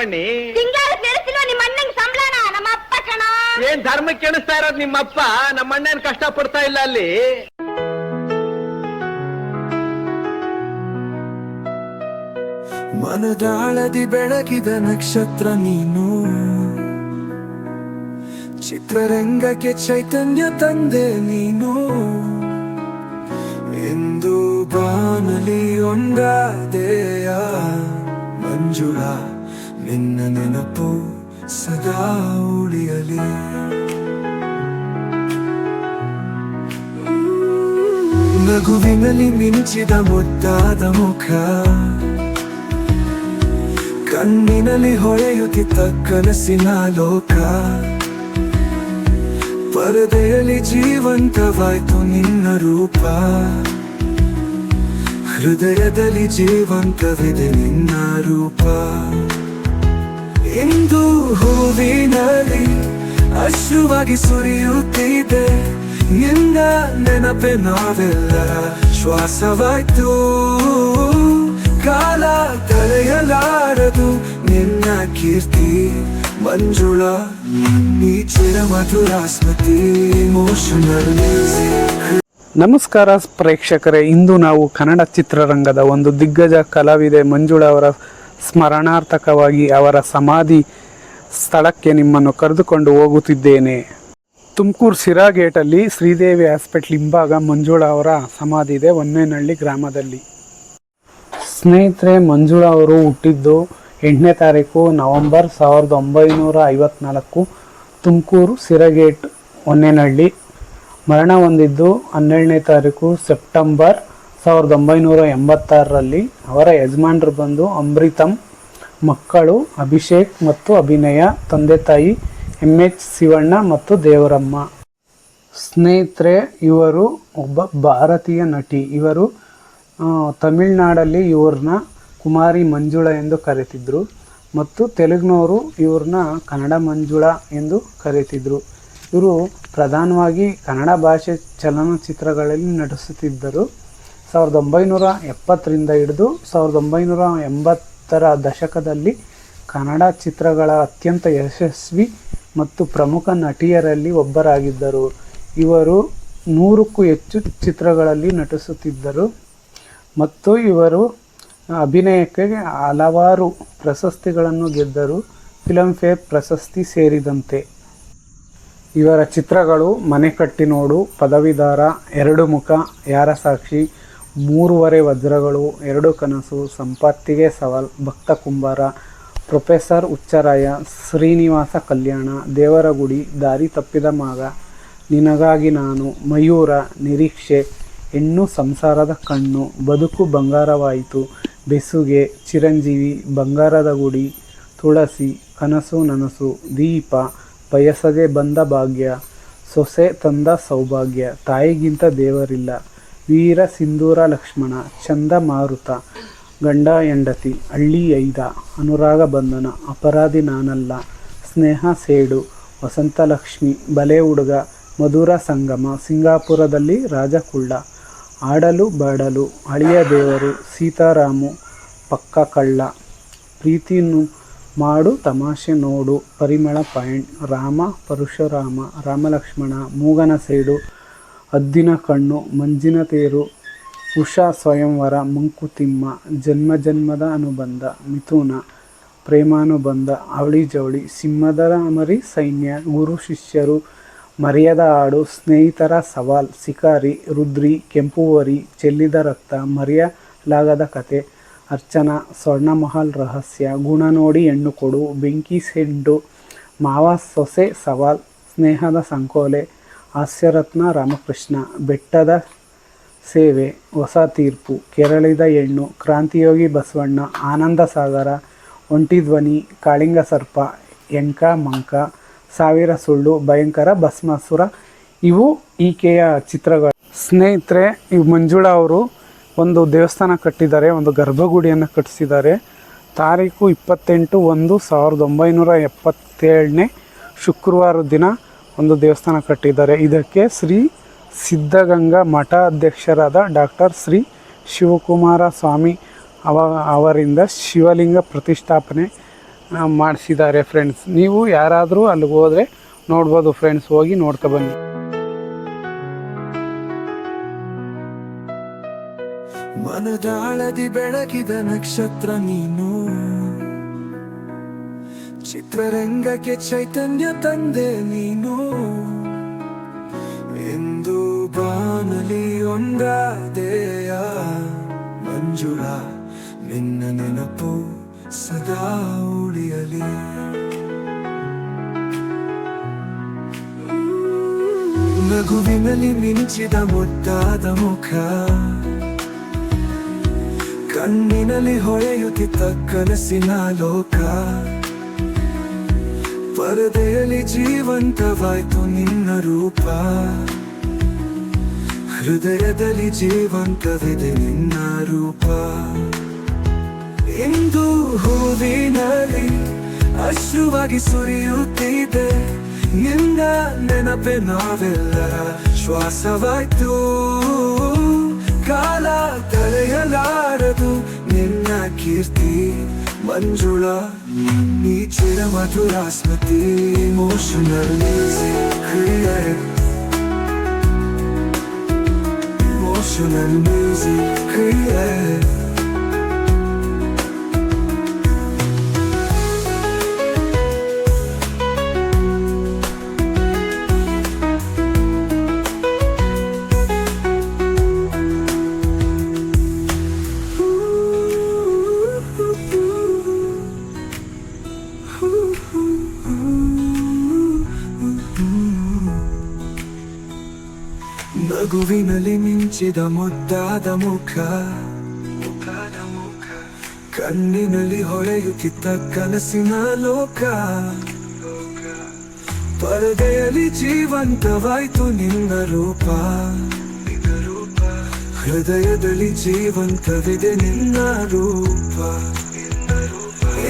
ಬನ್ನಿ ನಿಮ್ಮ ಅಣ್ಣಂಗ್ ಸಂಬಳನ? ನಮ್ಮ ಅಪ್ಪ ಕಣ. ಏನ್ ಧರ್ಮಕ್ಕೆ ಕೆಣಿಸ್ತಾ ಇರೋದು ನಿಮ್ಮಪ್ಪ ನಮ್ಮ ಅಣ್ಣನ್ ಕಷ್ಟ ಪಡ್ತಾ ಇಲ್ಲ ಅಲ್ಲಿ. ಮನದಾಳದಿ ಬೆಳಗಿದ ನಕ್ಷತ್ರ ನೀನು. ಚಿತ್ರರಂಗಕ್ಕೆ ಚೈತನ್ಯ ತಂದೆ ನೀನು. ಎಂದು ಬಾನಲಿ ಒಂದಾದೆಯ ಮಂಜುಳ. ನಿನ್ನ ನೆನಪು ಸದಾ ಉಳಿಯಲಿ. ನಗುವಿನಲ್ಲಿ ಮಿಂಚಿದ ಮುದ್ದಾದ ಮುಖ. ಕಣ್ಣಿನಲ್ಲಿ ಹೊಳೆಯುತ್ತಿದ್ದ ಕನಸಿನ ಲೋಕ. ಪರದೆಯಲ್ಲಿ ಜೀವಂತವಾಯ್ತು ನಿನ್ನ ರೂಪ. ಹೃದಯದಲ್ಲಿ ಜೀವಂತವಿದೆ ನಿನ್ನ ರೂಪ. ಇಂದು ಹೂವಿನಲ್ಲಿ ಅಶ್ರುವಾಗಿ ಸುರಿಯುತ್ತಿದೆ. ನಿನ್ನ ನೆನಪೆ ನಾವೆಲ್ಲ ಶ್ವಾಸವಾಯ್ತು. ಕಾಲ ತಲೆಯಲಾರದು ನಿನ್ನ ಕೀರ್ತಿ. ಮಂಜುಳ, ನೀ ಚಿರ ಮಧುರ ಸ್ಮೃತಿ ಇಮೋಷನಲ್ ನಮಸ್ಕಾರ ಪ್ರೇಕ್ಷಕರೇ, ಇಂದು ನಾವು ಕನ್ನಡ ಚಿತ್ರರಂಗದ ಒಂದು ದಿಗ್ಗಜ ಕಲಾವಿದೆ ಮಂಜುಳಾ ಅವರ ಸ್ಮರಣಾರ್ಥಕವಾಗಿ ಅವರ ಸಮಾಧಿ ಸ್ಥಳಕ್ಕೆ ನಿಮ್ಮನ್ನು ಕರೆದುಕೊಂಡು ಹೋಗುತ್ತಿದ್ದೇನೆ. ತುಮಕೂರು ಸಿರಾ ಗೇಟಲ್ಲಿ ಶ್ರೀದೇವಿ ಹಾಸ್ಪಿಟ್ಲ್ ಹಿಂಭಾಗ ಮಂಜುಳಾ ಅವರ ಸಮಾಧಿ ಇದೆ ಒನ್ನೇನಹಳ್ಳಿ ಗ್ರಾಮದಲ್ಲಿ. ಸ್ನೇಹಿತರೆ, ಮಂಜುಳಾ ಅವರು ಹುಟ್ಟಿದ್ದು ಎಂಟನೇ ತಾರೀಕು ನವೆಂಬರ್ ಸಾವಿರದ ಒಂಬೈನೂರ ಐವತ್ನಾಲ್ಕು, ತುಮಕೂರು ಸಿರಗೇಟ್ ಒನ್ನೇನಹಳ್ಳಿ ಮರಣ ಹೊಂದಿದ್ದು ಹನ್ನೆರಡನೇ ತಾರೀಕು ಸೆಪ್ಟೆಂಬರ್ ಸಾವಿರದ ಒಂಬೈನೂರ ಎಂಬತ್ತಾರರಲ್ಲಿ ಅವರ ಯಜಮಾನರು ಬಂದು ಅಮೃತಂ ಮಕ್ಕಳು, ಅಭಿಷೇಕ್ ಮತ್ತು ಅಭಿನಯ, ತಂದೆ ತಾಯಿ, ಎಂ ಎಚ್ ಶಿವಣ್ಣ ಮತ್ತು ದೇವರಮ್ಮ. ಸ್ನೇಹಿತರೆ, ಇವರು ಒಬ್ಬ ಭಾರತೀಯ ನಟಿ. ಇವರು ತಮಿಳುನಾಡಲ್ಲಿ ಇವ್ರನ್ನ ಕುಮಾರಿ ಮಂಜುಳ ಎಂದು ಕರೀತಿದ್ರು ಮತ್ತು ತೆಲುಗಿನವರು ಇವ್ರನ್ನ ಕನ್ನಡ ಮಂಜುಳ ಎಂದು ಕರೀತಿದ್ರು. ಇವರು ಪ್ರಧಾನವಾಗಿ ಕನ್ನಡ ಭಾಷೆ ಚಲನಚಿತ್ರಗಳಲ್ಲಿ ನಟಿಸುತ್ತಿದ್ದರು. ಸಾವಿರದ ಒಂಬೈನೂರ ಎಪ್ಪತ್ತರಿಂದ ಹಿಡಿದು ಸಾವಿರದ ಒಂಬೈನೂರ ಎಂಬತ್ತರ ದಶಕದಲ್ಲಿ ಕನ್ನಡ ಚಿತ್ರಗಳ ಅತ್ಯಂತ ಯಶಸ್ವಿ ಮತ್ತು ಪ್ರಮುಖ ನಟಿಯರಲ್ಲಿ ಒಬ್ಬರಾಗಿದ್ದರು. ಇವರು ನೂರಕ್ಕೂ ಹೆಚ್ಚು ಚಿತ್ರಗಳಲ್ಲಿ ನಟಿಸುತ್ತಿದ್ದರು ಮತ್ತು ಇವರು ಅಭಿನಯಕ್ಕೆ ಹಲವಾರು ಪ್ರಶಸ್ತಿಗಳನ್ನು ಗೆದ್ದರು, ಫಿಲಂಫೇರ್ ಪ್ರಶಸ್ತಿ ಸೇರಿದಂತೆ. ಇವರ ಚಿತ್ರಗಳು ಮನೆ ಕಟ್ಟಿ ನೋಡು ಪದವಿದಾರ ಎರಡು ಮುಖ ಯಾರ ಸಾಕ್ಷಿ ಮೂರುವರೆ ವಜ್ರಗಳು, ಎರಡು ಕನಸು, ಸಂಪತ್ತಿಗೆ ಸವಾಲ್, ಭಕ್ತ ಕುಂಬಾರ, ಪ್ರೊಫೆಸರ್ ಉಚ್ಚರಾಯ, ಶ್ರೀನಿವಾಸ ಕಲ್ಯಾಣ ದೇವರ ಗುಡಿ ದಾರಿ ತಪ್ಪಿದ ಮಾಗ, ನಿನಗಾಗಿ ನಾನು, ಮಯೂರ, ನಿರೀಕ್ಷೆ, ಹೆಣ್ಣು ಸಂಸಾರದ ಕಣ್ಣು, ಬದುಕು ಬಂಗಾರವಾಯಿತು, ಬೆಸುಗೆ, ಚಿರಂಜೀವಿ, ಬಂಗಾರದ ಗುಡಿ, ತುಳಸಿ, ಕನಸು ನನಸು, ದೀಪ, ಬಯಸದೆ ಬಂದ ಭಾಗ್ಯ, ಸೊಸೆ ತಂದ ಸೌಭಾಗ್ಯ, ತಾಯಿಗಿಂತ ದೇವರಿಲ್ಲ. ವೀರ ಸಿಂಧೂರ ಲಕ್ಷ್ಮಣ, ಚಂದ ಮಾರುತ, ಗಂಡ ಹೆಂಡತಿ, ಹಳ್ಳಿ ಐದ, ಅನುರಾಗ ಬಂಧನ, ಅಪರಾಧಿ ನಾನಲ್ಲ, ಸ್ನೇಹ ಸೇಡು ವಸಂತಲಕ್ಷ್ಮಿ ಬಲೆ ಹುಡುಗ, ಮಧುರ ಸಂಗಮ, ಸಿಂಗಾಪುರದಲ್ಲಿ ರಾಜಕುಳ್ಳ, ಆಡಲು ಬಾಡಲು, ಅಳಿಯ ದೇವರು, ಸೀತಾರಾಮು, ಪಕ್ಕ ಕಳ್ಳ, ಪ್ರೀತಿಯನ್ನು ಮಾಡು, ತಮಾಷೆ ನೋಡು, ಪರಿಮಳ ಪಾಯಿಂಟ್, ರಾಮ, ಪರಶುರಾಮ ರಾಮಲಕ್ಷ್ಮಣ ಮೂಗನ ಸೇಡು ಹದ್ದಿನ ಕಣ್ಣು, ಮಂಜಿನ ತೇರು, ಉಷಾ ಸ್ವಯಂವರ ಮಂಕುತಿಮ್ಮ ಜನ್ಮ ಜನ್ಮದ ಅನುಬಂಧ, ಮಿಥುನ, ಪ್ರೇಮಾನುಬಂಧ, ಅವಳಿ ಜವಳಿ, ಸಿಂಹದರ ಅಮರಿ ಸೈನ್ಯ, ಗುರು ಶಿಷ್ಯರು, ಮರ್ಯಾದ ಹಾಡು ಸ್ನೇಹಿತರ ಸವಾಲ್ ಸಿಕಾರಿ ರುದ್ರಿ, ಕೆಂಪುವರಿ, ಚೆಲ್ಲಿದ ರಕ್ತ, ಮರೆಯಲಾಗದ ಕತೆ, ಅರ್ಚನಾ, ಸ್ವರ್ಣಮಹಲ್ ರಹಸ್ಯ, ಗುಣ ನೋಡಿ ಹೆಣ್ಣು ಕೊಡು, ಬೆಂಕಿ ಸೆಂಡು ಮಾವ ಸೊಸೆ ಸವಾಲ್, ಸ್ನೇಹದ ಸಂಕೋಲೆ ಹಾಸ್ಯರತ್ನ ರಾಮಕೃಷ್ಣ. ಬೆಟ್ಟದ ಸೇವೆ, ಹೊಸ ತೀರ್ಪು, ಕೆರಳಿದ ಹೆಣ್ಣು, ಕ್ರಾಂತಿಯೋಗಿ ಬಸವಣ್ಣ, ಆನಂದ ಸಾಗರ, ಒಂಟಿ ಧ್ವನಿ, ಕಾಳಿಂಗ ಸರ್ಪ, ಎಂಕ, ಮಂಕ, ಸಾವಿರ ಸುಳ್ಳು, ಭಯಂಕರ ಭಸ್ಮಾಸುರ, ಇವು ಈಕೆಯ ಚಿತ್ರಗಳು. ಸ್ನೇಹಿತರೆ ಇವು ಮಂಜುಳಾ ಅವರು ಒಂದು ದೇವಸ್ಥಾನ ಕಟ್ಟಿದ್ದಾರೆ, ಒಂದು ಗರ್ಭಗುಡಿಯನ್ನು ಕಟ್ಟಿಸಿದ್ದಾರೆ. ತಾರೀಕು ಇಪ್ಪತ್ತೆಂಟು ಒಂದು ಸಾವಿರದ ಒಂಬೈನೂರ ಎಪ್ಪತ್ತೇಳನೇ ಶುಕ್ರವಾರ ದಿನ ಒಂದು ದೇವಸ್ಥಾನ ಕಟ್ಟಿದ್ದಾರೆ. ಇದಕ್ಕೆ ಶ್ರೀ ಸಿದ್ಧಗಂಗಾ ಮಠಾಧ್ಯಕ್ಷರಾದ ಡಾಕ್ಟರ್ ಶ್ರೀ ಶಿವಕುಮಾರ ಸ್ವಾಮಿ ಅವ, ಅವರಿಂದ ಶಿವಲಿಂಗ ಪ್ರತಿಷ್ಠಾಪನೆ ಮಾಡಿಸಿದ್ದಾರೆ ಫ್ರೆಂಡ್ಸ್ ನೀವು ಯಾರಾದರೂ ಅಲ್ಲಿಗೆ ಹೋದರೆ ನೋಡ್ಬೋದು ಫ್ರೆಂಡ್ಸ್ ಹೋಗಿ ನೋಡ್ತಾ ಬನ್ನಿ. ಮನದಾಳದಿ ಬೆಳಗಿದ ನಕ್ಷತ್ರ ನೀನು. ಚಿತ್ರರಂಗಕ್ಕೆ ಚೈತನ್ಯ ತಂದೆ ನೀನು. ಎಂದು ಬಾನಲಿ ಒಂದಾದೆಯ ಮಂಜುಳ, ನಿನ್ನ ನೆನಪು ಸದಾ ಉಳಿಯಲಿ. ನಗುವಿನಲ್ಲಿ ಮಿಂಚಿದ ಮುದ್ದಾದ ಮುಖ, ಕಣ್ಣಿನಲ್ಲಿ ಹೊಳೆಯುತ್ತಿದ್ದ ಕನಸಿನ ಲೋಕ. ಪರದೆಯಲ್ಲಿ ಜೀವಂತವಾಯ್ತು ನಿನ್ನ ರೂಪ. ಹೃದಯದಲ್ಲಿ ಜೀವಂತವಿದೆ ನಿನ್ನ ರೂಪ. ಇಂದು ಹೂವಿನಲ್ಲಿ ಅಶ್ರುವಾಗಿ ಸುರಿಯುತ್ತಿದೆ. ನಿನ್ನ ನೆನಪೆ ನಾವೆಲ್ಲರ ಶ್ವಾಸವಾಯ್ತು. ಕಾಲ ತಲೆಯಲಾರದು ನಿನ್ನ ಕೀರ್ತಿ. ಮಂಜುಳ ನೀ ಚಿರ ಮಧುರ ಸ್ಮೃತಿ emotional music Emotional music create. ಮಿಂಚಿದ ಮುದ್ದಾದ ಮುಖ. ಕಣ್ಣಿನಲ್ಲಿ ಹೊಳೆಯುತ್ತಿದ್ದ ಕನಸಿನ ಲೋಕ. ಪರದೆಯಲ್ಲಿ ಜೀವಂತವಾಯ್ತು ನಿನ್ನ ರೂಪ. ಹೃದಯದಲ್ಲಿ ಜೀವಂತವಿದೆ ನಿನ್ನ ರೂಪ.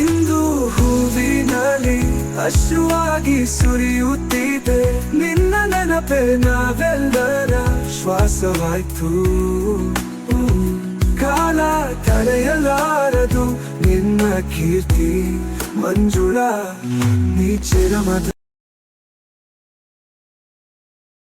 ಇಂದು ಹೂವಿನಲ್ಲಿ ಅಶ್ರುವಾಗಿ ಸುರಿಯುತ್ತಿದೆ. ನಿನ್ನ ನೆನಪೆ ನಾವೆಲ್ಲರ ಶ್ವಾಸವಾಯ್ತು. ಕಾಲ ತಡೆಯಲಾರದು ನಿನ್ನ ಕೀರ್ತಿ. ಮಂಜುಳ ನೀ ಚಿರಮದ